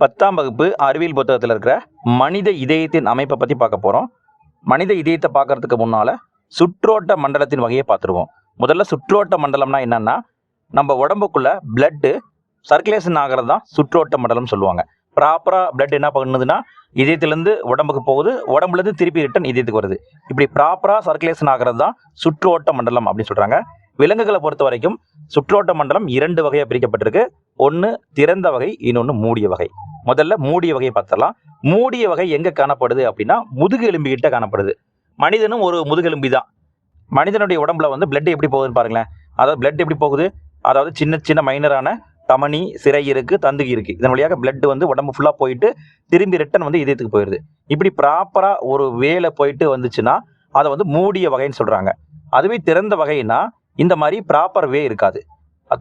பத்தாம் வகுப்பு அறிவியல் புத்தகத்தில் இருக்கிற மனித இதயத்தின் அமைப்பை பற்றி பார்க்க போகிறோம் மனித இதயத்தை பார்க்கறதுக்கு முன்னால் சுற்றோட்ட மண்டலத்தின் வகையை பார்த்துருவோம். முதல்ல சுற்றோட்ட மண்டலம்னா என்னென்னா நம்ம உடம்புக்குள்ள பிளட்டு சர்க்குலேஷன் ஆகிறது தான் சுற்றோட்ட மண்டலம் சொல்லுவாங்க. ப்ராப்பராக பிளட் என்ன பண்ணுதுன்னா இதயத்திலேருந்து உடம்புக்கு போகுது உடம்புலேருந்து திருப்பி ரிட்டன் இதயத்துக்கு வருது. இப்படி ப்ராப்பராக சர்க்குலேஷன் ஆகிறது தான் சுற்றோட்ட மண்டலம் அப்படின்னு சொல்கிறாங்க விலங்குகளை பொறுத்த வரைக்கும் சுற்றோட்ட மண்டலம் இரண்டு வகையாக பிரிக்கப்பட்டிருக்கு. ஒன்று திறந்த வகை இன்னொன்று மூடிய வகை. முதல்ல மூடிய வகையை பார்த்துடலாம். மூடிய வகை எங்கே காணப்படுது அப்படின்னா முதுகு எலும்பிக்கிட்ட காணப்படுது. மனிதனும் ஒரு முதுகெலும்பி தான். மனிதனுடைய உடம்புல வந்து பிளட் எப்படி போகுதுன்னு பாருங்களேன். அதாவது பிளட் எப்படி போகுது? அதாவது சின்ன சின்ன மைனரான தமனி சிறை இருக்கு தந்துகி இருக்கு. இதன் வழியாக பிளட் வந்து உடம்பு ஃபுல்லாக போயிட்டு திரும்பி ரிட்டன் வந்து இதயத்துக்கு போயிடுது. இப்படி ப்ராப்பராக ஒரு வேலை போயிட்டு வந்துச்சுன்னா அதை வந்து மூடிய வகைன்னு சொல்கிறாங்க அதுவே திறந்த வகைன்னா இந்த மாதிரி ப்ராப்பர் வே இருக்காது.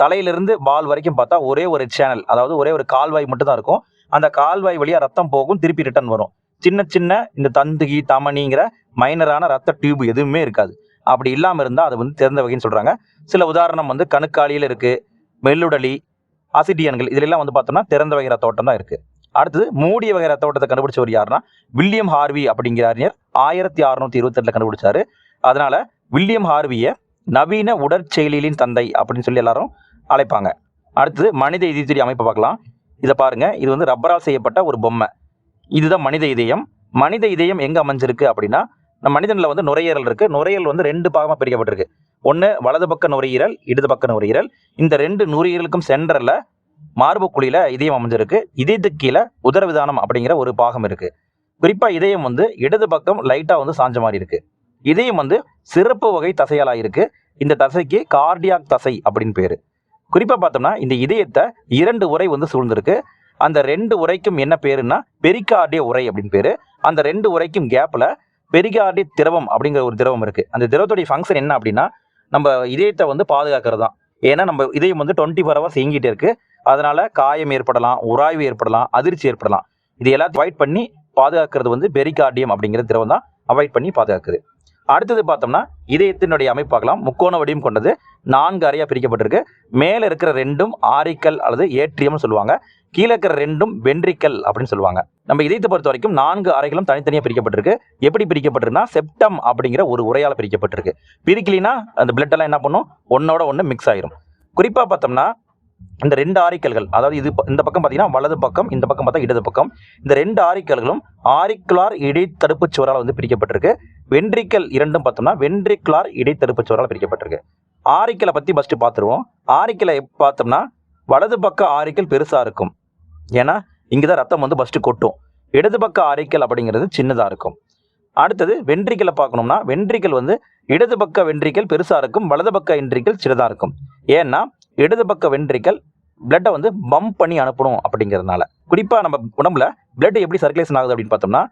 தலையிலிருந்து பால் வரைக்கும் பார்த்தா ஒரே ஒரு சேனல் அதாவது ஒரே ஒரு கால்வாய் மட்டும் தான் இருக்கும். அந்த கால்வாய் வழியாக ரத்தம் போகும் திருப்பி ரிட்டன் வரும். சின்ன சின்ன இந்த தந்துகி தமனிங்கிற மைனரான ரத்த டியூப் எதுவுமே இருக்காது. அப்படி இல்லாமல் இருந்தால் அது வந்து திறந்த வகைன்னு சொல்கிறாங்க சில உதாரணம் வந்து கணுக்காலியில் இருக்குது மெல்லுடலி அசிடியன்கள் இதிலெல்லாம் வந்து பார்த்தோம்னா திறந்த வகை ரத்த ஓட்டம் தான் இருக்குது அடுத்தது மூடிய வகை ரத்த ஓட்டத்தை கண்டுபிடிச்சவர் யாருன்னா வில்லியம் ஹார்வி அப்படிங்கிற அறிஞர் ஆயிரத்தி அறுநூத்தி இருபத்தெட்டில் கண்டுபிடிச்சாரு. அதனால வில்லியம் ஹார்வியை நவீன உடற்செயலியலின் தந்தை அப்படின்னு சொல்லி எல்லாரும் அழைப்பாங்க. அடுத்தது மனித இதயத்துறை அமைப்பை பார்க்கலாம். இதை பாருங்க. இது வந்து ரப்பரால் செய்யப்பட்ட ஒரு பொம்மை. இதுதான் மனித இதயம். மனித இதயம் எங்கே அமைஞ்சிருக்கு அப்படின்னா நம்ம மனிதனில் வந்து நுரையீரல் இருக்கு. நுரையீரல் வந்து ரெண்டு பாகமாக பிரிக்கப்பட்டிருக்கு. ஒன்று வலது பக்க நுரையீரல் இடது பக்க நுரையீரல். இந்த ரெண்டு நுரையீரலுக்கும் சென்டரில் மார்பு குழியில் இதயம் அமைஞ்சிருக்கு. இதயத்துக்கு கீழே உதரவிதானம் அப்படிங்கிற ஒரு பாகம் இருக்குது குறிப்பாக இதயம் வந்து இடது பக்கம் லைட்டாக வந்து சாஞ்ச மாதிரி இருக்குது இதயம் வந்து சிறப்பு வகை தசையாலாக இருக்குது இந்த தசைக்கு கார்டியாக் தசை அப்படின்னு பேர். குறிப்பாக பார்த்தோம்னா இந்த இதயத்தை இரண்டு உரை வந்து சூழ்ந்திருக்கு. அந்த ரெண்டு உரைக்கும் என்ன பேருன்னா பெரிகார்டிய உரை அப்படின்னு பேர். அந்த ரெண்டு உரைக்கும் கேப்பில் பெரிகார்டிய திரவம் அப்படிங்கிற ஒரு திரவம் இருக்குது அந்த திரவத்துடைய ஃபங்க்ஷன் என்ன அப்படின்னா நம்ம இதயத்தை வந்து பாதுகாக்கிறது தான் ஏன்னா நம்ம இதயம் வந்து டுவெண்ட்டி ஃபோர் ஹவர்ஸ் இயங்கிட்டு இருக்கு. அதனால காயம் ஏற்படலாம் உராய்வு ஏற்படலாம் அதிர்ச்சி ஏற்படலாம். இது எல்லாத்தையும் அவாய்ட் பண்ணி பாதுகாக்கிறது வந்து பெரிகார்டியம் அப்படிங்கிற திரவம் தான் அவாய்ட் பண்ணி பாதுகாக்குது. அடுத்தது பார்த்தோம்னா இதயத்தினுடைய அமைப்பு பார்க்கலாம் முக்கோண வடிவம் கொண்டது. நான்கு அறையாக பிரிக்கப்பட்டிருக்கு. மேலே இருக்கிற ரெண்டும் ஆரிக்கல் அல்லது ஏற்றியம்னு சொல்லுவாங்க. கீழே இருக்கிற ரெண்டும் வென்றிக்கல் அப்படின்னு சொல்லுவாங்க. நம்ம இதயத்தை பொறுத்த வரைக்கும் நான்கு அறைகளும் தனித்தனியாக பிரிக்கப்பட்டிருக்கு. எப்படி பிரிக்கப்பட்டிருக்குன்னா செப்டம் அப்படிங்கிற ஒரு உரையால் பிரிக்கப்பட்டிருக்கு. பிரிக்கலினா அந்த blood எல்லாம் என்ன பண்ணும்? ஒன்னோட ஒன்று மிக்ஸ் ஆயிரும். குறிப்பாக பார்த்தோம்னா இந்த ரெண்டு ஆரிக்கல்கள் அதாவது இது இந்த பக்கம் பார்த்தீங்கன்னா வலது பக்கம் இந்த பக்கம் பார்த்தா இடது பக்கம் இந்த ரெண்டு ஆரிக்கல்களும் ஆரிக்குலார் இடைத்தடுப்பு சுவரால் வந்து பிரிக்கப்பட்டிருக்கு. வென்ட்ரிக்கல் இரண்டும் பார்த்தோம்னா வென்ட்ரிக்குலார் இடைத்தடுப்பு சுவரால் பிரிக்கப்பட்டிருக்கு. ஆரிக்கலை பற்றி ஃபஸ்ட்டு பார்த்துருவோம் ஆரிக்கலை பார்த்தோம்னா வலது பக்க ஆரிக்கல் பெருசாக இருக்கும். ஏன்னா இங்கே தான் ரத்தம் வந்து ஃபஸ்ட்டு கொட்டும். இடது பக்க ஆரிக்கல் அப்படிங்கிறது சின்னதாக இருக்கும். அடுத்தது வென்ட்ரிக்கலை பார்க்கணும்னா வென்ட்ரிக்கல் வந்து இடது பக்க வென்ட்ரிக்கல் பெருசாக இருக்கும் வலது பக்க வென்ட்ரிக்கல் சின்னதாக இருக்கும். ஏன்னா இடது பக்க வென்ட்ரிக்கல் பிளட்டை வந்து பம்ப் பண்ணி அனுப்பணும் அப்படிங்கிறதுனால. குறிப்பாக நம்ம உடம்புல பிளட் எப்படி சர்க்குலேஷன் ஆகுது அப்படின்னு பார்த்தோம்னா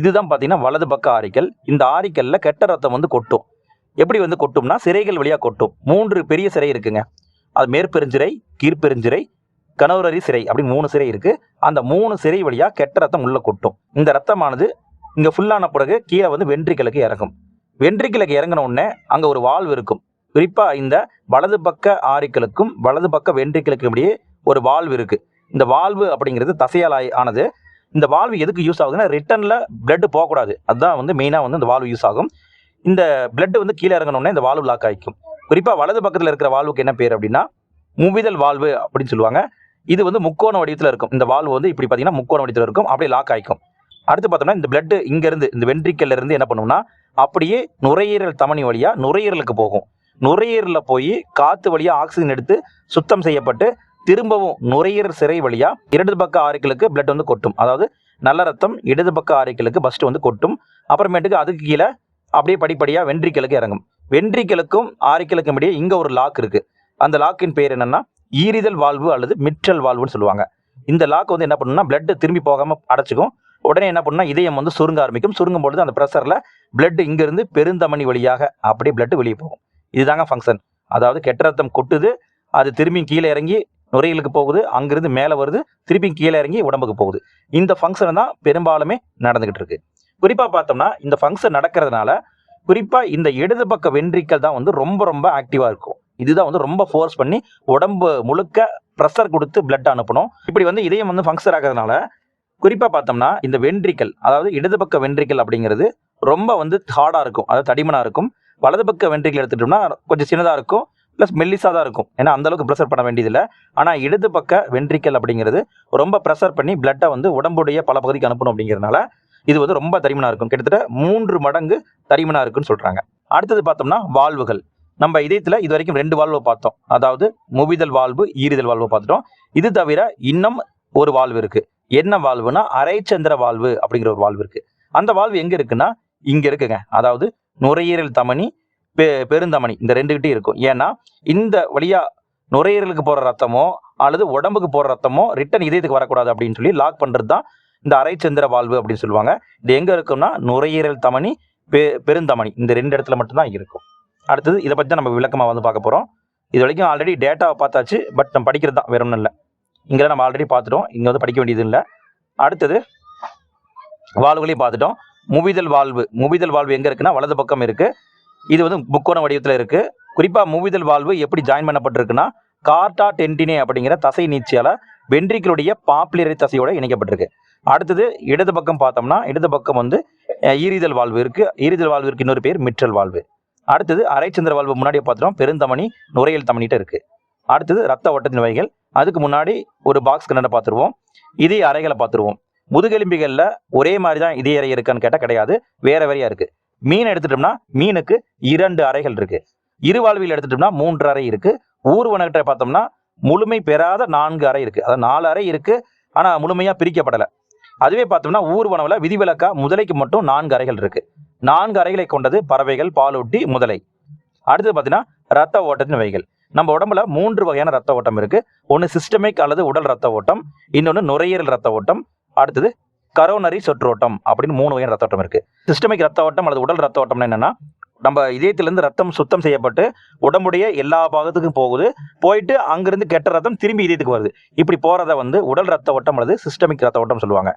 இதுதான் பார்த்தீங்கன்னா வலது பக்க ஆரிக்கல் இந்த ஆரிக்கல்ல கெட்ட ரத்தம் வந்து கொட்டும். எப்படி வந்து கொட்டும்னா சிறைகள் வழியாக கொட்டும். மூன்று பெரிய சிறை இருக்குங்க. அது மேற்பெருஞ்சிறை கீழ்பெருஞ்சிறை கனவுரரி சிறை அப்படின்னு மூணு சிறை இருக்கு. அந்த மூணு சிறை வழியாக கெட்ட ரத்தம் உள்ள கொட்டும். இந்த ரத்தமானது இங்கே ஃபுல்லான பிறகு கீழே வந்து வென்ட்ரிக்கலுக்கு இறங்கும். வென்ட்ரிக்கலுக்கு இறங்கின உடனே அங்கே ஒரு வால்வு இருக்கும். குறிப்பாக இந்த வலது பக்க ஆரிக்கலுக்கும் வலது பக்க வென்ட்ரிக்கலுக்கும் இடையே ஒரு வால்வு இருக்கு. இந்த வால்வு அப்படிங்கிறது தசையால் ஆனது. இந்த வால்வு எதுக்கு யூஸ் ஆகுதுன்னா ரிட்டனில் பிளட் போகக்கூடாது. அதுதான் வந்து மெயினாக வந்து இந்த வால்வு யூஸ் ஆகும். இந்த பிளட் வந்து கீழே இறங்கணும்னா இந்த வால்வு லாக் ஆகிக்கும் குறிப்பாக வலது பக்கத்தில் இருக்கிற வால்வுக்கு என்ன பேர் அப்படின்னா முவிதல் வால்வு அப்படின்னு சொல்லுவாங்க. இது வந்து முக்கோண வடிவத்தில் இருக்கும். இந்த வால்வு வந்து இப்படி பார்த்தீங்கன்னா முக்கோண வடிவத்தில் இருக்கும். அப்படியே லாக் ஆகிக்கும் அடுத்து பார்த்தோம்னா இந்த பிளட்டு இங்கேருந்து இந்த வென்ட்ரிக்கல்லேருந்து என்ன பண்ணும்னா அப்படியே நுரையீரல் தமனி வழியாக நுரையீரலுக்கு போகும். நுரையீரலில் போய் காற்று வழியாக ஆக்சிஜன் எடுத்து சுத்தம் செய்யப்பட்டு திரும்பவும் நுரையீரல் சிறை வழியாக இடது பக்க ஆரிக்கலுக்கு பிளட் வந்து கொட்டும். அதாவது நல்ல ரத்தம் இடது பக்க ஆரிக்கலுக்கு ஃபஸ்ட்டு வந்து கொட்டும். அப்புறமேட்டுக்கு அதுக்கு கீழே அப்படியே படிப்படியாக வென்ட்ரிக்கலுக்கு இறங்கும். வென்ட்ரிக்கலுக்கும் ஆரிக்கலுக்கும் இடையே இங்கே ஒரு லாக் இருக்குது அந்த லாக்கின் பேர் என்னென்னா ஈரிதல் வாழ்வு அல்லது மிற்றல் வாழ்வுன்னு சொல்லுவாங்க. இந்த லாக் வந்து என்ன பண்ணுன்னா பிளட்டு திரும்பி போகாமல் அடைச்சிக்கும். உடனே என்ன பண்ணுன்னா இதயம் வந்து சுருங்க ஆரம்பிக்கும். சுருங்கும் பொழுது அந்த ப்ரெஷரில் பிளட் இங்கேருந்து பெருந்தமணி வழியாக அப்படியே பிளட் வெளியே போகும். இதுதாங்க ஃபங்க்ஷன் அதாவது கெட்ட ரத்தம் கொட்டுது அது திரும்பி கீழே இறங்கி நுரையீலுக்கு போகுது அங்கிருந்து மேலே வருது திருப்பி கீழே இறங்கி உடம்புக்கு போகுது. இந்த ஃபங்க்ஷன் தான் பெரும்பாலுமே நடந்துகிட்டு இருக்கு. குறிப்பாக பார்த்தோம்னா இந்த ஃபங்க்ஷன் நடக்கிறதுனால குறிப்பாக இந்த இடது பக்க வென்ட்ரிக்கல் தான் வந்து ரொம்ப ரொம்ப ஆக்டிவாக இருக்கும். இதுதான் வந்து ரொம்ப ஃபோர்ஸ் பண்ணி உடம்பு முழுக்க ப்ரெஷர் கொடுத்து பிளட் அனுப்பணும். இப்படி வந்து இதயம் வந்து ஃபங்க்ஷன் ஆகிறதுனால குறிப்பாக பார்த்தோம்னா இந்த வென்ட்ரிக்கல் அதாவது இடது பக்க வென்ட்ரிக்கல் அப்படிங்கிறது ரொம்ப வந்து ஹார்டாக இருக்கும். அதாவது தடிமனாக இருக்கும். வலது பக்க வென்ட்ரிக்கல் எடுத்துட்டோம்னா கொஞ்சம் சின்னதாக இருக்கும் ப்ளஸ் மெல்லிஸாக தான் இருக்கும். ஏன்னா அந்தளவுக்கு ப்ரெஷர் பண்ண வேண்டியதில்லை. ஆனால் இடது பக்க வென்ட்ரிக்கல் அப்படிங்கிறது ரொம்ப ப்ரெஷர் பண்ணி பிளட்டை வந்து உடம்புடைய பல பகுதிக்கு அனுப்பணும் அப்படிங்கிறதுனால இது வந்து ரொம்ப தரிமனாக இருக்கும். கிட்டத்தட்ட மூன்று மடங்கு தரிமனாக இருக்குன்னு சொல்கிறாங்க அடுத்தது பார்த்தோம்னா வாழ்வுகள் நம்ம இதயத்தில் இது வரைக்கும் ரெண்டு வாழ்வை பார்த்தோம். அதாவது முவிதல் வாழ்வு ஈரிதல் வாழ்வை பார்த்துட்டோம். இது தவிர இன்னும் ஒரு வாழ்வு இருக்குது என்ன வாழ்வுனா அரைச்சந்திர வாழ்வு அப்படிங்கிற ஒரு வாழ்வு இருக்குது அந்த வாழ்வு எங்கே இருக்குன்னா இங்கே இருக்குங்க. அதாவது நுரையீரல் தமனி பெ பெருந்தமனி இந்த ரெண்டுகிட்டையும் இருக்கும். ஏன்னா இந்த வழியா நுரையீரலுக்கு போகிற ரத்தமோ அல்லது உடம்புக்கு போகிற ரத்தமோ ரிட்டன் இதயத்துக்கு வரக்கூடாது அப்படின்னு சொல்லி லாக் பண்ணுறது தான் இந்த அரைச்சந்திர வாழ்வு அப்படின்னு சொல்லுவாங்க. இது எங்கே இருக்கும்னா நுரையீரல் தமனி பெ பெருந்தமனி இந்த ரெண்டு இடத்துல மட்டும்தான் இருக்கும். அடுத்தது இதை பற்றி தான் நம்ம விளக்கமாக வந்து பார்க்க போகிறோம் இது வரைக்கும் ஆல்ரெடி டேட்டாவை பார்த்தாச்சு பட் நம்ம படிக்கிறது தான் வேற ஒன்றும் இல்லை. இங்கே நம்ம ஆல்ரெடி பார்த்துட்டோம் இங்கே வந்து படிக்க வேண்டியது இல்லை. அடுத்தது வாழ்வுகளையும் பார்த்துட்டோம். முவிதல் வாழ்வு முவிதல் வாழ்வு எங்கே இருக்குன்னா வலது பக்கம் இருக்குது இது வந்து முக்கோண வடிவத்தில் இருக்குது குறிப்பாக முவிதல் வாழ்வு எப்படி ஜாயின் பண்ணப்பட்டிருக்குன்னா கார்டா டென்டினே அப்படிங்கிற தசை நீச்சியால் வென்ட்ரிகளுடைய பாப்புலரி தசையோட இணைக்கப்பட்டிருக்கு. அடுத்தது இடது பக்கம் பார்த்தோம்னா இடது பக்கம் வந்து ஈரிதல் வாழ்வு இருக்குது ஈரிதல் வால்விற்கு இன்னொரு பேர் மிற்றல் வாழ்வு. அடுத்தது அரைச்சந்திர வாழ்வு முன்னாடியே பார்த்துட்டோம் பெருந்தமணி நுரையல் தமணிகிட்ட இருக்குது அடுத்தது ரத்த ஓட்டத்தின் வகைகள். அதுக்கு முன்னாடி ஒரு பாக்ஸ் கண்ணனை பார்த்துருவோம். இதே அறைகளை பார்த்துருவோம். முதுகெலும்பிகளில் ஒரே மாதிரி தான் இதய அறை இருக்கான்னு கேட்டால் கிடையாது. வேற வேறையா இருக்கு. மீன் எடுத்துட்டோம்னா மீனுக்கு இரண்டு அறைகள் இருக்கு. இருவாழ்வியில் எடுத்துட்டோம்னா மூன்று அறை இருக்கு. ஊர்வனகிட்ட பார்த்தோம்னா முழுமை பெறாத நான்கு அறை இருக்கு. அதாவது நாலு அறை இருக்கு. ஆனால் முழுமையாக பிரிக்கப்படலை. அதுவே பார்த்தோம்னா ஊர்வனவில் விதிவிலக்கா முதலைக்கு மட்டும் நான்கு அறைகள் இருக்கு. நான்கு அறைகளை கொண்டது பறவைகள் பாலூட்டி முதலை. அடுத்தது பார்த்தீங்கன்னா ரத்த ஓட்டத்தின் வகைகள். நம்ம உடம்புல மூன்று வகையான ரத்த ஓட்டம் இருக்கு. ஒன்று சிஸ்டமிக் அல்லது உடல் ரத்த ஓட்டம். இன்னொன்று நுரையீரல் ரத்த ஓட்டம். அடுத்தது கரோனரி சொற்றோட்டம் அப்படின்னு மூணு வகையான ரத்த ஓட்டம் இருக்குது சிஸ்டமிக் ரத்த ஓட்டம் அல்லது உடல் ரத்த ஓட்டம்னா என்னென்னா நம்ம இதயத்திலேருந்து ரத்தம் சுத்தம் செய்யப்பட்டு உடம்புடைய எல்லா பாகத்துக்கும் போகுது. போயிட்டு அங்கேருந்து கெட்ட ரத்தம் திரும்பி இதயத்துக்கு வருது. இப்படி போகிறத வந்து உடல் ரத்த ஓட்டம் அல்லது சிஸ்டமிக் ரத்த ஓட்டம் சொல்லுவாங்க.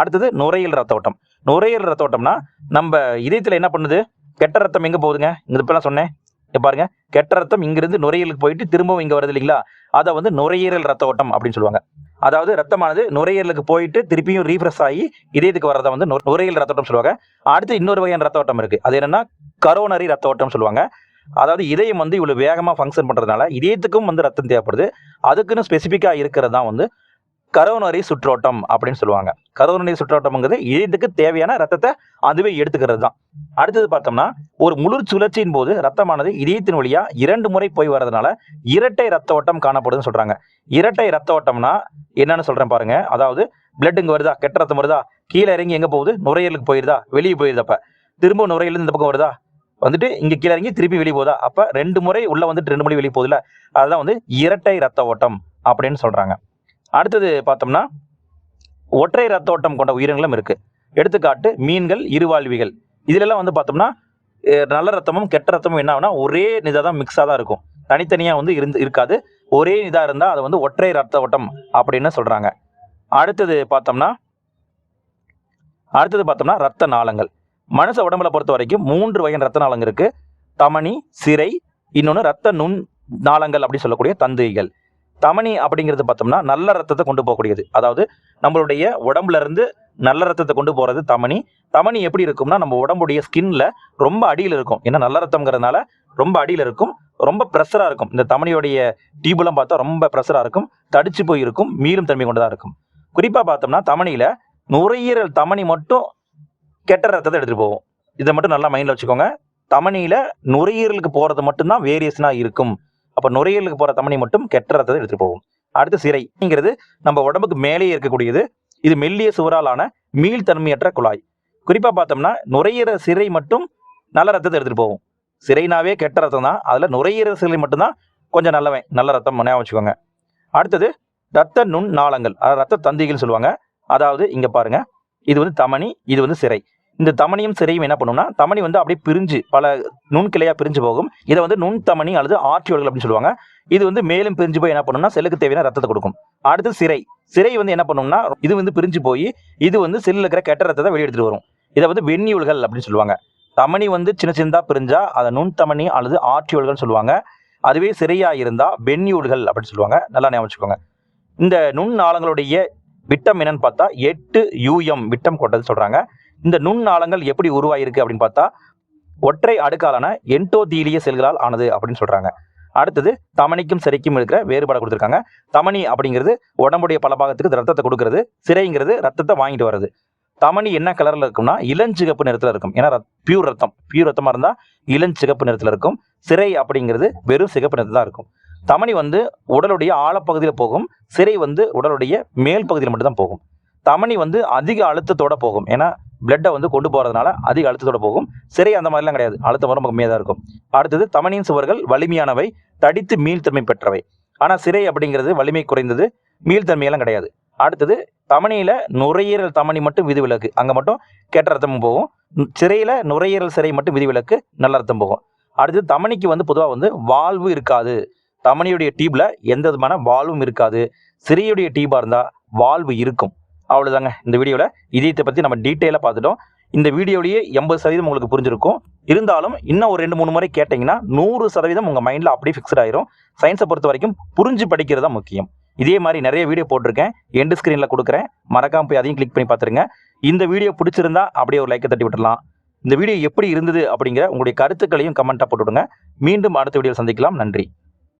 அடுத்தது நுரையீரல் ரத்த ஓட்டம். நுரையீரல் ரத்த ஓட்டம்னா நம்ம இதயத்தில் என்ன பண்ணுது? கெட்ட ரத்தம் எங்கே போகுதுங்க? இந்த இப்பெல்லாம் சொன்னேன். பாருங்க. கெட்ட ரத்தம் இங்கிருந்து நுரையீலுக்கு போயிட்டு திரும்பவும் இங்கே வருது இல்லைங்களா? அதை வந்து நுரையீரல் ரத்த ஓட்டம் அப்படின்னு சொல்லுவாங்க. அதாவது ரத்தமானது நுரையீரலுக்கு போயிட்டு திருப்பியும் ரீஃப்ரெஷ் ஆகி இதயத்துக்கு வரதை வந்து நுரையீரல் ரத்த ஓட்டம் சொல்லுவாங்க. அடுத்து இன்னொரு வகையான ரத்த ஓட்டம் இருக்குது அது என்னென்னா கரோனரி ரத்த ஓட்டம் சொல்லுவாங்க. அதாவது இதயம் வந்து இவ்வளோ வேகமாக ஃபங்க்ஷன் பண்ணுறதுனால இதயத்துக்கும் வந்து ரத்தம் தேவைப்படுது. அதுக்குன்னு ஸ்பெசிஃபிக்காக இருக்கிறது தான் வந்து கரோனரி சுற்றோட்டம் அப்படின்னு சொல்லுவாங்க. கரோனரி சுற்றோட்டம்ங்கிறது இதயத்துக்கு தேவையான ரத்தத்தை அதுவே எடுத்துக்கிறது தான். அடுத்தது பார்த்தோம்னா ஒரு முழு சுழற்சியின் போது ரத்தமானது இதயத்தின் வழியா இரண்டு முறை போய் வர்றதுனால இரட்டை ரத்த ஓட்டம் காணப்படுதுன்னு சொல்றாங்க. இரட்டை ரத்த ஓட்டம்னா என்னன்னு சொல்றேன் பாருங்க. அதாவது பிளட் இங்க வருதா? கெட்ட ரத்தம் வருதா? கீழே இறங்கி எங்க போகுது? நுரையீரலுக்கு போயிருதா? வெளியே போயிருதப்ப. திரும்ப நுரையீரல் இந்த பக்கம் வருதா? வந்துட்டு இங்க கீழே இறங்கி திருப்பி வெளியே போகுதா? அப்ப ரெண்டு முறை உள்ள வந்துட்டு ரெண்டு முறை வெளியே போகுதுல அதுதான் வந்து இரட்டை ரத்த ஓட்டம் அப்படின்னு சொல்றாங்க. அடுத்தது பார்த்தோம்னா ஒற்றை ரத்த ஓட்டம் கொண்ட உயிரினங்களும் இருக்கு. எடுத்துக்காட்டு மீன்கள் இருவாழ்விகள். இதிலெல்லாம் வந்து பார்த்தோம்னா நல்ல ரத்தமும் கெட்ட ரத்தமும் என்ன ஒரே இதாக தான் மிக்ஸாக தான் இருக்கும். தனித்தனியாக வந்து இருந்து இருக்காது. ஒரே இதாக இருந்தால் அது வந்து ஒற்றை ரத்த ஓட்டம் அப்படின்னு சொல்கிறாங்க அடுத்தது பார்த்தோம்னா அடுத்தது பார்த்தோம்னா ரத்த நாளங்கள். மனுஷ உடம்புல பொறுத்த வரைக்கும் மூன்று வகையான ரத்த நாளங்கள் இருக்குது தமனி சிறை இன்னொன்று ரத்த நுண் நாளங்கள் அப்படின்னு சொல்லக்கூடிய தந்தைகள் தமனி அப்படிங்கிறது பார்த்தோம்னா நல்ல ரத்தத்தை கொண்டு போகக்கூடியது. அதாவது நம்மளுடைய உடம்புல இருந்து நல்ல ரத்தத்தை கொண்டு போகிறது தமனி தமனி எப்படி இருக்கும்னா நம்ம உடம்புடைய ஸ்கின்ல ரொம்ப அடியில் இருக்கும். ஏன்னா நல்ல ரத்தம்ங்கிறதுனால ரொம்ப அடியில் இருக்கும். ரொம்ப ப்ரெஷராக இருக்கும். இந்த தமனியோடைய டியூபெல்லாம் பார்த்தா ரொம்ப ப்ரெஷராக இருக்கும். தடிச்சு போய் இருக்கும். மீளும் தன்மை கொண்டு தான் இருக்கும். குறிப்பாக பார்த்தோம்னா தமனியில் நுரையீரல் தமனி மட்டும் கெட்ட ரத்தத்தை எடுத்துகிட்டு போகும். இதை மட்டும் நல்லா மைண்டில் வச்சுக்கோங்க. தமனியில் நுரையீரலுக்கு போகிறது மட்டும்தான் வேரியஸ்னாக இருக்கும். அப்போ நுரையீரலுக்கு போகிற தமனி மட்டும் கெட்ட ரத்தத்தை எடுத்துகிட்டு போகும். அடுத்து சிரைங்கிறது நம்ம உடம்புக்கு மேலேயே இருக்கக்கூடியது. இது மெல்லிய சுவராலான மீள்தன்மையற்ற குழாய். குறிப்பாக பார்த்தோம்னா நுரையீரல் சிறை மட்டும் நல்ல ரத்தத்தை எடுத்துகிட்டு போகும். சிறைனாவே கெட்ட ரத்தம் தான். அதில் நுரையீரல் சிறை மட்டும்தான் கொஞ்சம் நல்லவன் நல்ல ரத்தம் ஞாபகம் வச்சுக்கோங்க. அடுத்தது ரத்த நுண் நாளங்கள் அதாவது ரத்த தந்திகள் சொல்லுவாங்க. அதாவது இங்கே பாருங்க இது வந்து தமனி இது வந்து சிறை. இந்த தமனியும் சிறையும் என்ன பண்ணும்னா தமனி வந்து அப்படியே பிரிஞ்சு பல நுண்கிளையாக பிரிஞ்சு போகும். இதை வந்து நுண் தமனி அல்லது ஆர்டியோல்கள் அப்படின்னு சொல்லுவாங்க. இது வந்து மேலும் பிரிஞ்சு போய் என்ன பண்ணும்னா செல்லுக்கு தேவையான ரத்தத்தை கொடுக்கும். அடுத்து சிறை. சிறை வந்து என்ன பண்ணும்னா இது வந்து பிரிஞ்சு போய் இது வந்து செல்லில் இருக்கிற கெட்ட ரத்தத்தை வெளியெடுத்துட்டு வரும். இதை வந்து வெண்ணியூல்கள் அப்படின்னு சொல்லுவாங்க. தமனி வந்து சின்ன சின்னதாக பிரிஞ்சா அதை நுண் தமனி அல்லது ஆர்டியோல்கள்னு சொல்லுவாங்க. அதுவே சிறையாக இருந்தால் வெண்ணியூல்கள் அப்படின்னு சொல்லுவாங்க. நல்லா ஞாபகம் வச்சுக்கோங்க. இந்த நுண் நாளங்களுடைய விட்டம் என்னன்னு பார்த்தா எட்டு யூஎம் விட்டம் கொண்டது சொல்கிறாங்க இந்த நுண் நாளங்கள் எப்படி உருவாயிருக்கு அப்படின்னு பார்த்தா ஒற்றை அடுக்காலான என்டோதீலிய செல்களால் ஆனது அப்படின்னு சொல்றாங்க. அடுத்தது தமணிக்கும் சிறைக்கும் இருக்கிற வேறுபாடு கொடுத்துருக்காங்க. தமணி அப்படிங்கிறது உடம்புடைய பல பாகத்துக்கு ரத்தத்தை கொடுக்கறது சிறைங்கிறது ரத்தத்தை வாங்கிட்டு வர்றது. தமணி என்ன கலர்ல இருக்கும்னா இளஞ்சிகப்பு நிறத்துல இருக்கும். ஏன்னா பியூர் ரத்தம். பியூர் ரத்தமா இருந்தா இளஞ்சிகப்பு நிறத்துல இருக்கும். சிறை அப்படிங்கிறது வெறும் சிகப்பு நிறத்துல தான் இருக்கும். தமனி வந்து உடலுடைய ஆழப்பகுதியில் போகும். சிறை வந்து உடலுடைய மேல் பகுதியில் மட்டும்தான் போகும். தமணி வந்து அதிக அழுத்தத்தோட போகும். ஏன்னா பிளட்டை வந்து கொண்டு போகிறதுனால அதிக அழுத்தத்தோட போகும். சிறை அந்த மாதிரிலாம் கிடையாது. அழுத்தம் ரொம்ப கம்மியாக தான் இருக்கும். அடுத்தது தமனியின் சுவர்கள் வலிமையானவை தடித்து மீள்தன்மை பெற்றவை. ஆனால் சிறை அப்படிங்கிறது வலிமை குறைந்தது மீள்தன்மையெல்லாம் கிடையாது. அடுத்தது தமனியில் நுரையீரல் தமனி மட்டும் விதிவிலக்கு. அங்கே மட்டும் கெட்ட ரத்தமும் போகும். சிறையில் நுரையீரல் சிறை மட்டும் விதிவிலக்கு நல்ல ரத்தம் போகும். அடுத்தது தமனிக்கு வந்து பொதுவாக வந்து வாழ்வு இருக்காது. தமனியுடைய டியூப்பில் எந்த விதமான வாழ்வும் இருக்காது. சிறையுடைய டியூபாக இருந்தால் வாழ்வு இருக்கும். அவ்வளோதாங்க இந்த வீடியோவில் இதயத்தை பற்றி நம்ம டீட்டெயிலாக பார்த்துட்டோம். இந்த வீடியோலேயே எண்பது சதவீதம் உங்களுக்கு புரிஞ்சிருக்கும். இருந்தாலும் இன்னும் ஒரு ரெண்டு மூணு முறை கேட்டிங்கன்னா நூறு சதவீதம் உங்கள் மைண்டில் அப்படியே ஃபிக்ஸ்ட் ஆயிரும். சயின்ஸை பொறுத்த வரைக்கும் புரிஞ்சு படிக்கிறது தான் முக்கியம். இதே மாதிரி நிறைய வீடியோ போட்டிருக்கேன். எண்டு ஸ்க்ரீனில் கொடுக்குறேன். மறக்காமல் போய் அதையும் கிளிக் பண்ணி பார்த்துருங்க. இந்த வீடியோ பிடிச்சிருந்தா அப்படியே ஒரு லைக்கை தட்டி விட்டுடலாம். இந்த வீடியோ எப்படி இருந்தது அப்படிங்கிற உங்களுடைய கருத்துக்களையும் கமெண்ட்டாக போட்டுவிடுங்க. மீண்டும் அடுத்த வீடியோவில் சந்திக்கலாம். நன்றி.